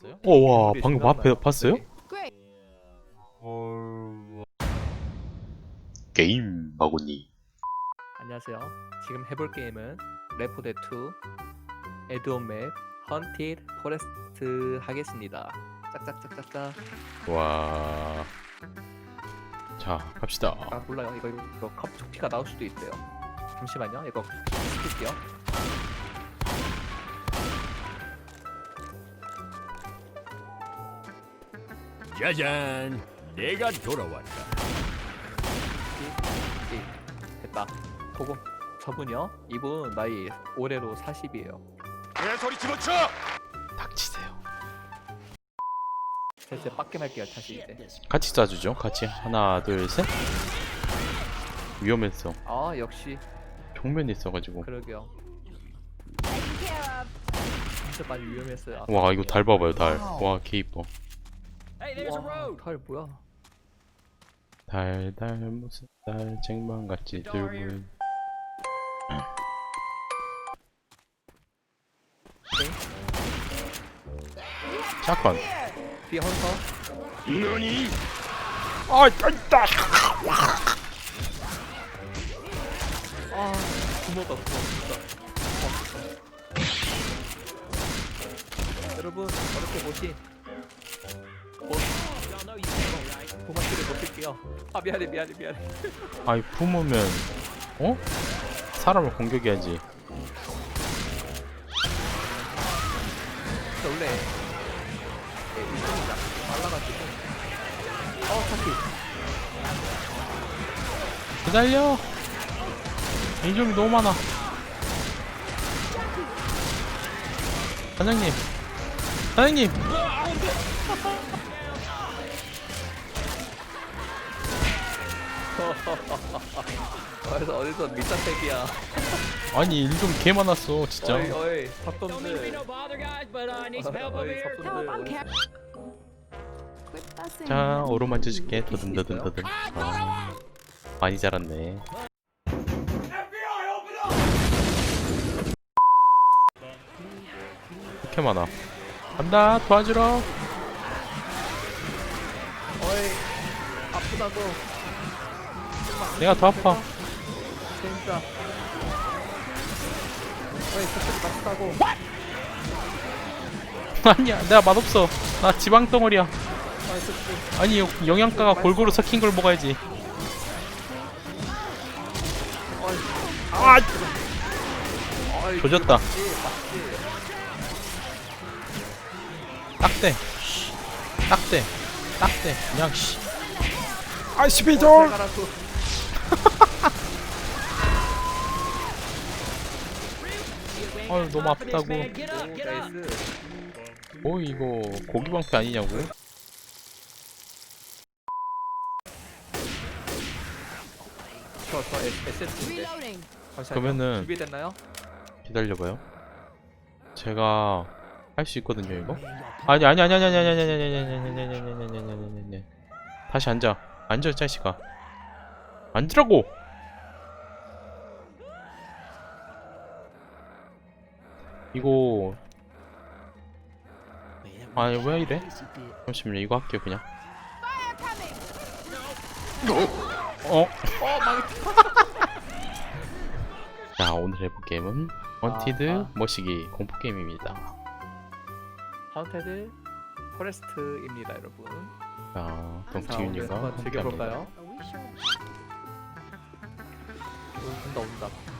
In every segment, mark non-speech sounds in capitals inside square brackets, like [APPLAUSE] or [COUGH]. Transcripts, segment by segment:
봤어요? 오와 우리 방금 앞에. 봤어요? 저기. 게임 마고니 안녕하세요. 지금 해볼 게임은 레포데 2 에드온 맵 헌티드 포레스트 하겠습니다. 짝짝짝짝짝. 와. 자 갑시다. 아 몰라요. 이거 이거, 이거 컵 조피가 나올 수도 있어요. 잠시만요. 이거 시킬게요. 짜잔, 내가 돌아왔다. 이, 이, 됐다. 고고. 저분이요. 이분 나이 올해로 40이에요. 내 소리 집어쳐! 닥치세요. 저 이제 빡게 말게요. 다시 이제. 같이 쏴주죠. 같이 하나 둘 셋. 위험했어. 아 역시 정면에 있어가지고. 그러게요. 진짜 많이 위험했어요. 와 이거 달 봐봐요 달. 와개 이뻐. 와, 달 뭐야? 달달 무슨 달 쟁반같이 들고. 샷건. 뒤에 헌터. 아 짠다. 아, 구멍다 구멍 진짜. 어. 여러분 어렵게 보신 아 미안해 미안해 미안해. 아이 품으면 어? 사람을 공격해야지. 근데 원래 예, 일정이자 말라가지고. 어 타키. 기다려. 인종이 너무 많아. 사장님. 사장님. 어디서 어디서 밑사색이야. 아니 인종 개 많았어 진짜. 어이 어이 Don't mean to be 삽돈들. no bother, guys, but I need some help over 어이 here. 삽돈들. 자 오로 만져 줄게. 더듬더듬더듬. 아, 많이 자랐네. 이렇게 많아. 간다 도와주러. 어이 아프다고. 내가 더 아파. 진짜. 어이 저쪽이 맛있다고. [LAUGHS] 아니야 내가 맛없어. 나 지방 덩어리야. 저쪽. 아니 여- 영양가가 골고루 섞인 걸 먹어야지. 어이. 아 어이 조졌다. 딱대. 딱대. 딱대. 그냥 씨. 아 어, 스피돌. 가라고. 아유 너무 아프다고. 오. 뭐 이거 고기 방패 아니냐고? 저저 SS인데. 그러면은- 준비됐나요? 기다려봐요. 제가 할 수 있거든요 이거. 아니 아니 아니 아니 아니 아니 아니 아니 아니 아니 아니 아니 아니 아니 아니 아니 아니 다시 앉아. 앉아 이 자식아. 앉으라고. 이거 아니 왜 이래? 잠시만요 이거 할게요 그냥. 어? 어. 자 오늘 해볼 게임은 원티드. 머시기 공포 게임입니다. 하운테드 포레스트입니다, 여러분. 자 자, 오늘 동치윤님과 한번 함께합니다. 즐겨볼까요? 오, 온다 온다.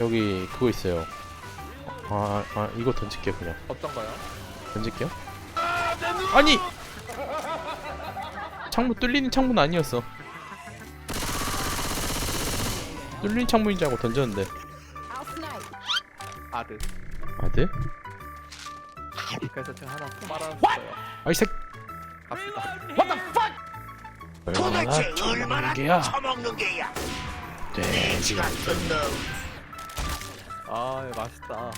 여기 그거 있어요. 아, 아 이거 던질게요 그냥 어떤 거요? 던질게요. 아니 창문 뚫리는 창문 아니었어. 뚫린 창문인 줄 알고 던졌는데 아드. 아들? 그래서 제가 하나 또 말았어요. 아이 색 갑시다. 얼마나 처먹는 게야? 처먹는 게야. 돼지가 아 맛있다.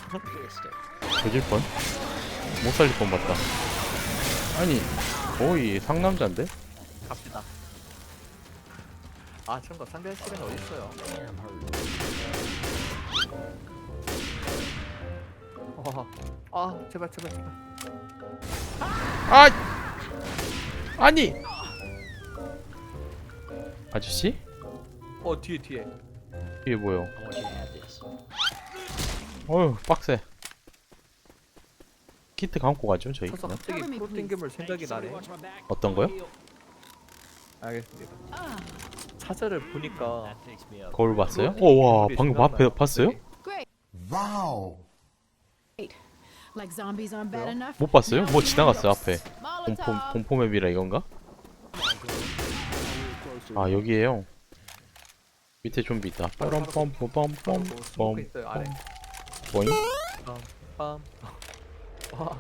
조질 뻔? 못 살릴 뻔 봤다. 아니 거의 상남자인데? 갑시다. 아거 상대할 시간이 어딨어요. 아, 아 제발 제발 제발. 아 아니 아저씨 어 뒤에 뒤에. 이게 뭐요? 어 휴 빡세 키트 감고 가죠 저희 그냥 갑자기 me, 프로틴 괴물 생각이 나네. 어떤 거요? 알겠습니다. 사자를 보니까 거울 봤어요? 괴물이 방금 앞에 봤어요? bad enough. 못 봤어요? 뭐 지나갔어요 앞에 공포. 공포맵이라 이건가? 아 여기에요 밑에 좀비 있다 빰빰빰빰빰빰 보잉? 빰. 와.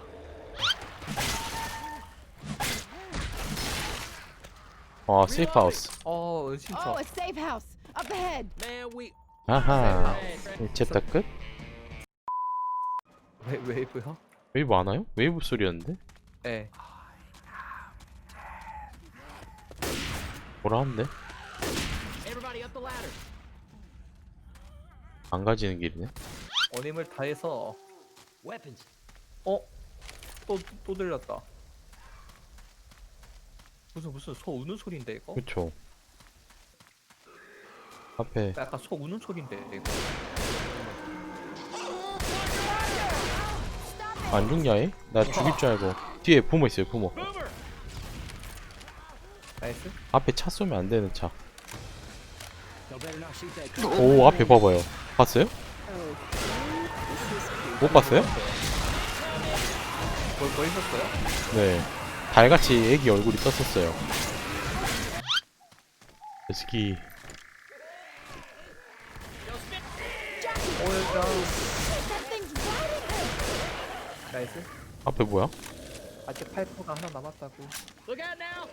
아 세이프하우스 어 진짜. Oh, a safe house up ahead. Man, we 아하 챕터 끝? 웨 웨이브요? 웨이브 안 와요? 웨이브 소리였는데? 예. 뭐라 하는데? everybody up the ladder. 안 가지는 길이네 온 힘을 다해서 Weapons. 어? 또 또 들렸다. 무슨 무슨 소 우는 소리인데 이거? 그쵸 앞에 약간 소 우는 소리인데 이거. 안 죽냐 얘? 나 죽일 줄 알고 뒤에 부모 있어요 부모 나이스. 앞에 차 쏘면 안 되는 차. Y'all better not shoot that. 오 앞에 봐봐요. 봤어요? 못 봤어요? 뭐, 뭐 있었어요? 네. 달같이 애기 얼굴이 떴었어요. 스키 나이스. 앞에 뭐야? 아직 팔포가 하나 남았다고. Look out now.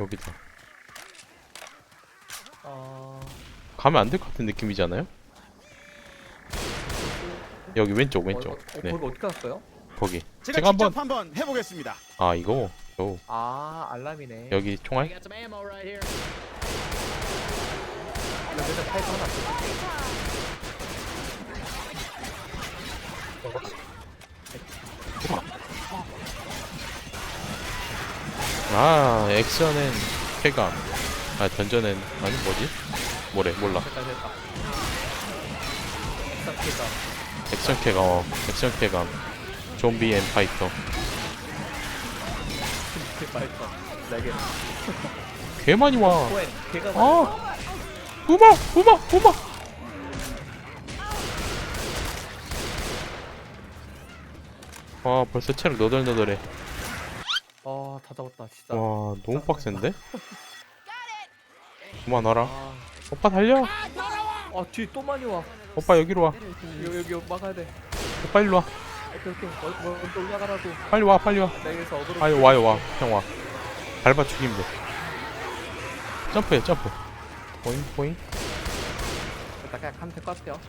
여기다. 어. 가면 안 될 것 같은 느낌이잖아요? 여기 왼쪽 어, 왼쪽. 어, 어, 네 거기 어디 갔어요? 거기. 제가, 제가 한번 직접 한번 해보겠습니다. 아 이거 요아 알람이네. 여기 총알. 여기서 팔포 하나. 아 액션엔 쾌감 아 던전엔 아니 뭐지? 뭐래 몰라 됐다 됐다. 싹다 액션 쾌감 어 액션 쾌감 좀비 앤 파이터. 개 많이 와 코엔 걔가 아! 우마! 우마! 우마! 아 벌써 체력 너덜너덜해 아다 잡았다 진짜. 와 너무 빡센데? [LAUGHS] 그만 와라 아, 오빠 달려! 아 뒤에 또 많이 와. 오빠 여기로 와 여기 여기 막아야 돼. 오빠 일로 와 오케이 오케이. 어, 먼저 올라가라고. 빨리 와 빨리 와 내게서 어그로. 아유 와요 와형 와 밟아 죽이면 돼 점프해 점프 보잉 보잉 일단 그냥 가면 될것 같아요.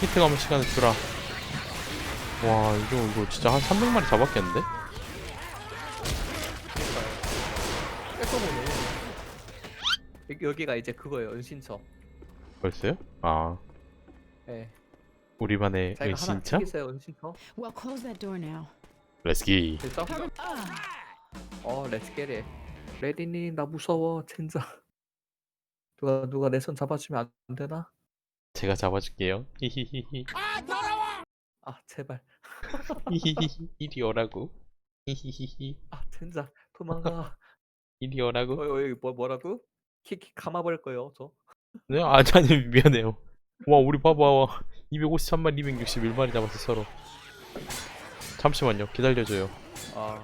히트 가면 시간을 주라 와 이거 이거 진짜 한 300마리 잡았겠는데? 깨끗보네. 여기 여기가 이제 그거예요 은신처. 벌써요? 아 예. 우리만의 자기가 하나 은신처? 챙기세요 은신처. Well, close that door now. 됐죠? Cover. Ah, 어 렛츠 겟잇. 레디님 나 무서워 젠장. 누가 누가 내 손 잡아주면 안 되나? 제가 잡아줄게요 히히히히 아 제발. 히히히히 이리 오라고 히히히히 아 젠장 도망가. 이리 어 오라고 여기 뭐 뭐라고? 킥킥 감아버릴 거예요 저. 네? 아 아니 미안해요 와 우리 봐봐 253마리 261마리 잡았어 서로 잠시만요 기다려줘요 아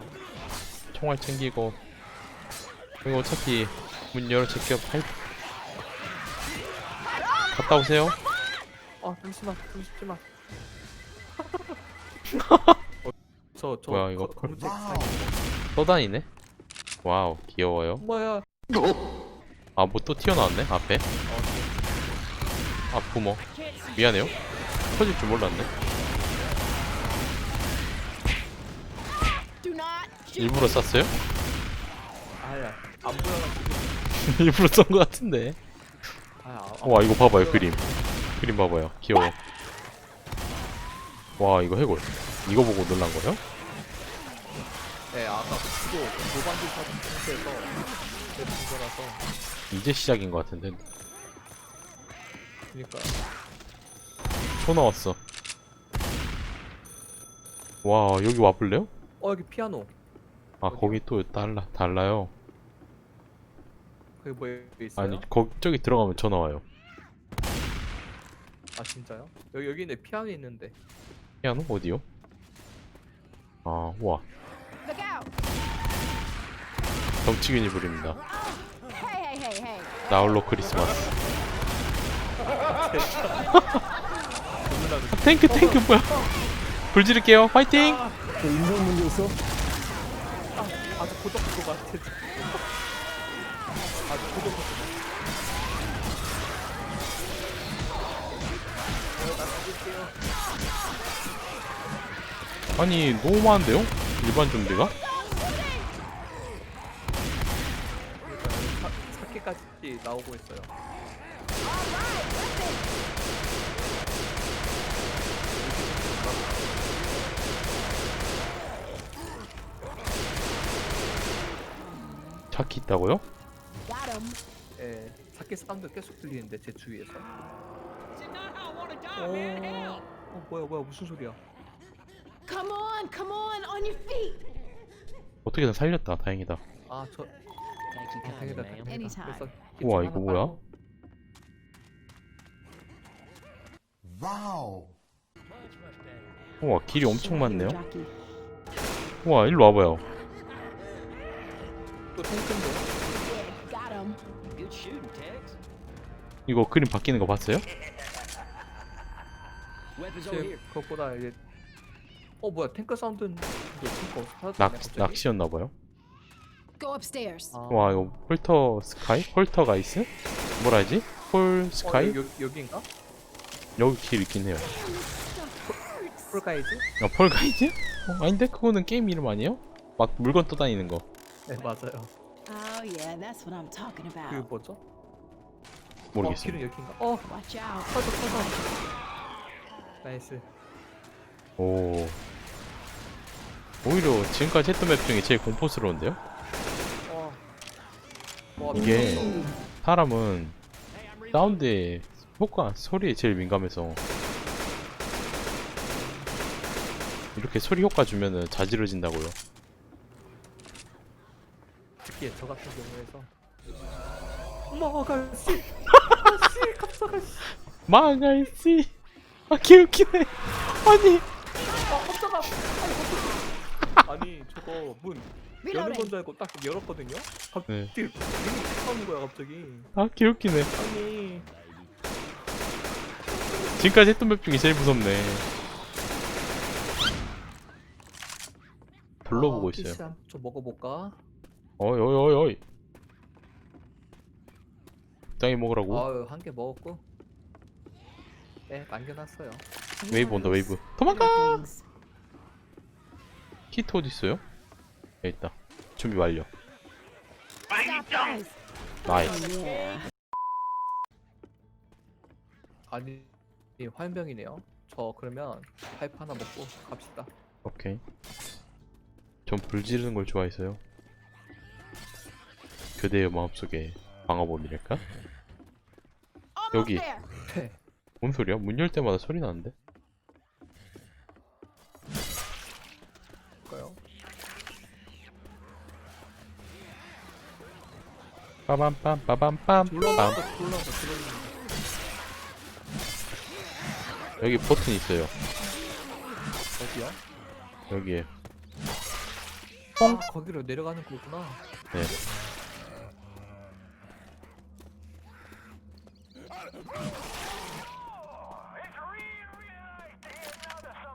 총알 챙기고 이거 어차피 문 열어 제껴 팔 갔다 오세요 아 잠시만 잠시만. 저저 뭐야, 이거 검은색 와우. 사기. 또 다니네 와우 귀여워요 뭐야? 아 뭐 또 튀어나왔네 앞에. 아 부모. 미안해요. 터질 줄 몰랐네. 일부러 쐈어요? 아야 안 보여가지고. [LAUGHS] 일부러 쏜거 같은데. 아, 아, 와 이거 봐봐요 그림. 그림 봐봐요. 귀여워. 와 이거 해골. 이거 보고 놀란 거예요? 네 아까 그거 무반지 사진 통해서 내본 거라서 이제 시작인 것 같은데 그니까 초 나왔어 와 여기 와볼래요? 어 여기 피아노 아 어디요? 거기 또 달라 달라요 거기 뭐 있어요? 아니 거 저기 들어가면 저 나와요 아 진짜요? 여기 여기 있네 피아노 있는데 피아노 어디요? 아 out! 정치균이 부립니다. 나홀로 크리스마스 [LAUGHS] 탱크 탱크 뭐야 불 지를게요 화이팅 아주 고독할 것 같아 아주 고독할 것 같아. 아니 너무 많은데요? 일반 좀비가? 까지 나오고 있어요. 차키 있다고요? 예, 사기 사운드 계속 들리는데 제 주위에서. 오, 어, 뭐야 뭐야 무슨 소리야? Come on, come on, on your feet. 어떻게든 살렸다. 다행이다. 아 저 아, Anytime. 우와, 이거 뭐야? better. 우와 길이 엄청 많네요. 우와 일로 와봐요 또 탱크인데 Yeah, got him. Good shooting, Tex. 이거 그림 바뀌는 거 봤어요? Weapons over 제 here. 그것보다 이제 어 뭐야 탱크 사운드는 이거 탱크 어디서 낚, 찾았네 갑자기 낚시였나 봐요 Go upstairs. 아. 와 이거 폴터 스카이? 폴터 가이스? 뭐라 하지? 폴 어, 스카이? 여기, 여기, 여기인가? 여기 길 있긴 해요 폴가이즈? 아, 폴 가이즈? 어, 아닌데 그거는 게임 이름 아니에요? 막 물건 떠다니는 거 네 맞아요 Oh yeah, that's what I'm talking 그 about. 뭐죠? 어 모르겠어요 길은 여기인가? 어 Watch out. 터져 터져 나이스 오 오히려 지금까지 했던 맵 중에 제일 공포스러운데요? 어. 와, 이게. 사람은 사운드에 효과 소리에 제일 민감해서 이렇게 소리 효과 주면은 자지러진다고요. 특히 저 같은 경우에서. 아가씨! 아씨! 깜짝아 씨! 망할씨! 아 개웃기네. 아니. 아 깜짝아 아니, 아니 저거 문 여는 Reloading. 건줄 알고 딱 열었거든요? 갑자기 네. 문이 하는 거야 갑자기. 아 개웃기네. 아니. 지금까지 했던 맵 중에 제일 무섭네. 둘러보고 아, 있어요. PC 한번 좀 먹어볼까? 어이 어이 어이 어이 적당히 먹으라고. 아유 한 개 먹었고. 네 남겨놨어요. 웨이브 온다 웨이브. 도망가! things. 키트 어딨어요? 여기 있다 준비 완료. 나이스. 아니 이 화염병이네요 저 그러면 파이프 하나 먹고 갑시다 오케이 전 불 지르는 걸 좋아해서요 그대의 마음속에 방어범이랄까? 여기. 네뭔 소리야? 문 열 때마다 소리 나는데? 빠밤빰 빠밤빰. 빰. 둘러온다 여기 버튼 있어요. 어디야? 여기에. 아 거기로 내려가는 거구나. 네.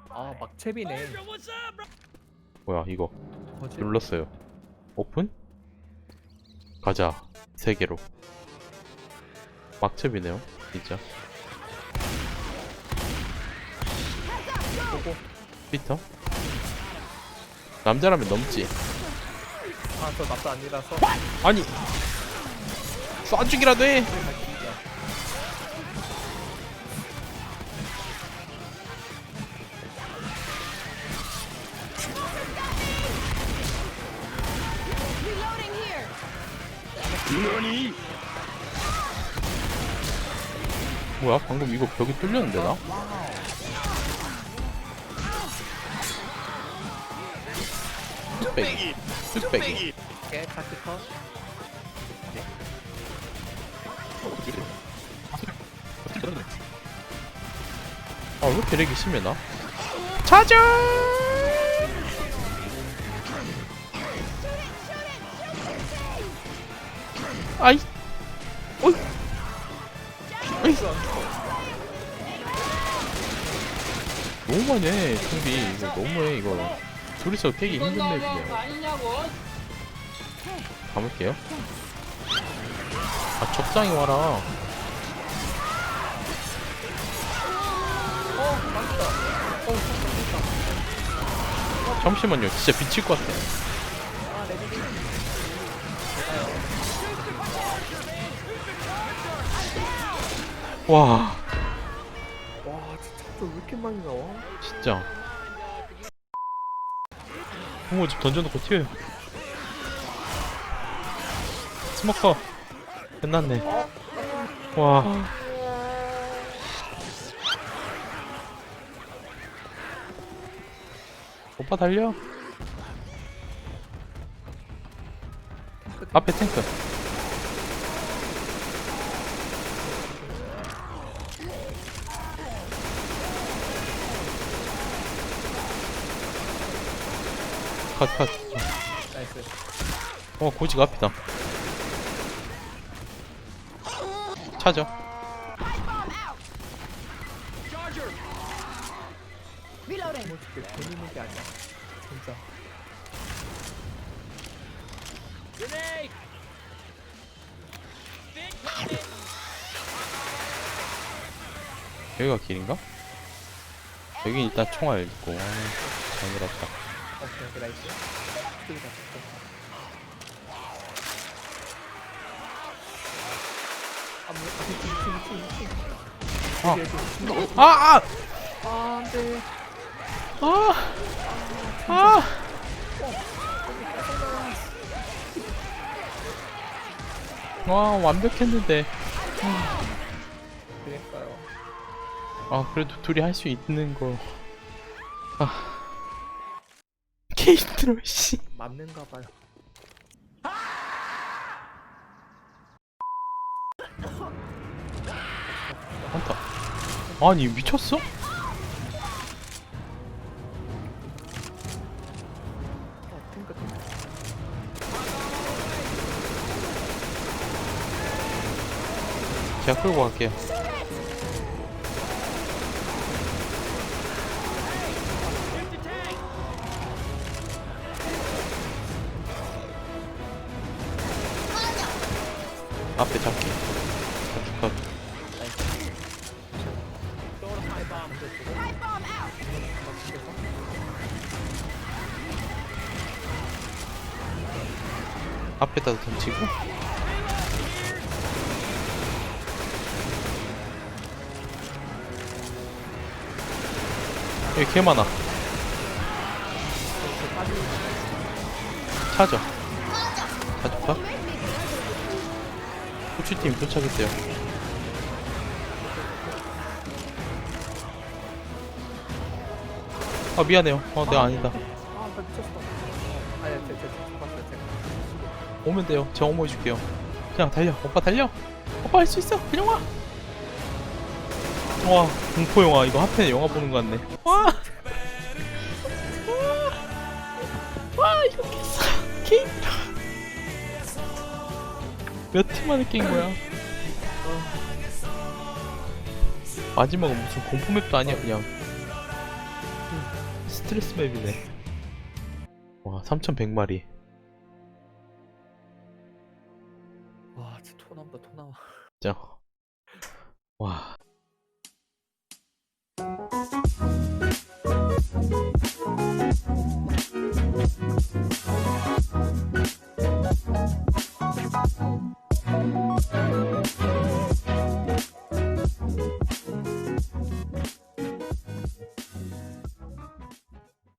아 막채비네? 뭐야 이거. 뭐지? 눌렀어요. 오픈? 가자 세 개로. 막첩이네요 진짜. 보고 피터? 남자라면 넘지. 아저 남자 아니라서. 아니! 쏴주기라도 해 뭐야 방금 이거 벽이 뚫렸는데 나? 뚝배기 뚝배기 오케이 카트 컷 아왜 이렇게 렉이 심해 나? 찾아! 아이. 어이. 어이. 너무 많이 해 좀비. 이거 너무해 이거. 둘이서 깨기 힘든 맵이야 가볼게요. 아 적당히 와라. 잠시만요. 진짜 미칠 것 같아 와. 와 진짜 또왜 이렇게 많이 나와? 진짜. 부모집 던져놓고 튀어요. 스모커. 끝났네. 와. 오빠 달려. 앞에 탱크 컷 컷 나이스 어 고지가 앞이다 찾아 Reloading. 솔직히 돈 있는 게 아니야 진짜! 여기가 길인가? 여기 일단 총알 있고 아, 잘못 왔다 오케이 오케이 나이스 저기다 아 뭐, 아. 아. 아! 아! 아, 안 돼. 아! 아! 와 완벽했는데 그랬어요. 아 그래도 둘이 할 수 있는 거 아. 게임들어 씨 맞는가 봐요. 한타 아니 미쳤어? 제가 끌고 갈게요 개 많아. 찾아 찾을까? 후추팀 도착했대요. 아 미안해요. 어 내가 아니다. 아, 나 미쳤어. 어, 아니야, 제, 제, 제, 봤어요, 제가. 오면 돼요. 제가 어머 해줄게요. 그냥 달려. 오빠 달려. 오빠 할 수 있어. 그냥 와. 와, 공포 영화. 이거 한편에 영화 보는 것 같네. 와, 와, 몇팀 만에 깬 거야? 마지막은 무슨 공포 맵도 아니야 그냥. 스트레스 맵이네. 와 3100마리. 와 진짜 토 나온다 토 나와. 진짜 와. Thank you. Thank you.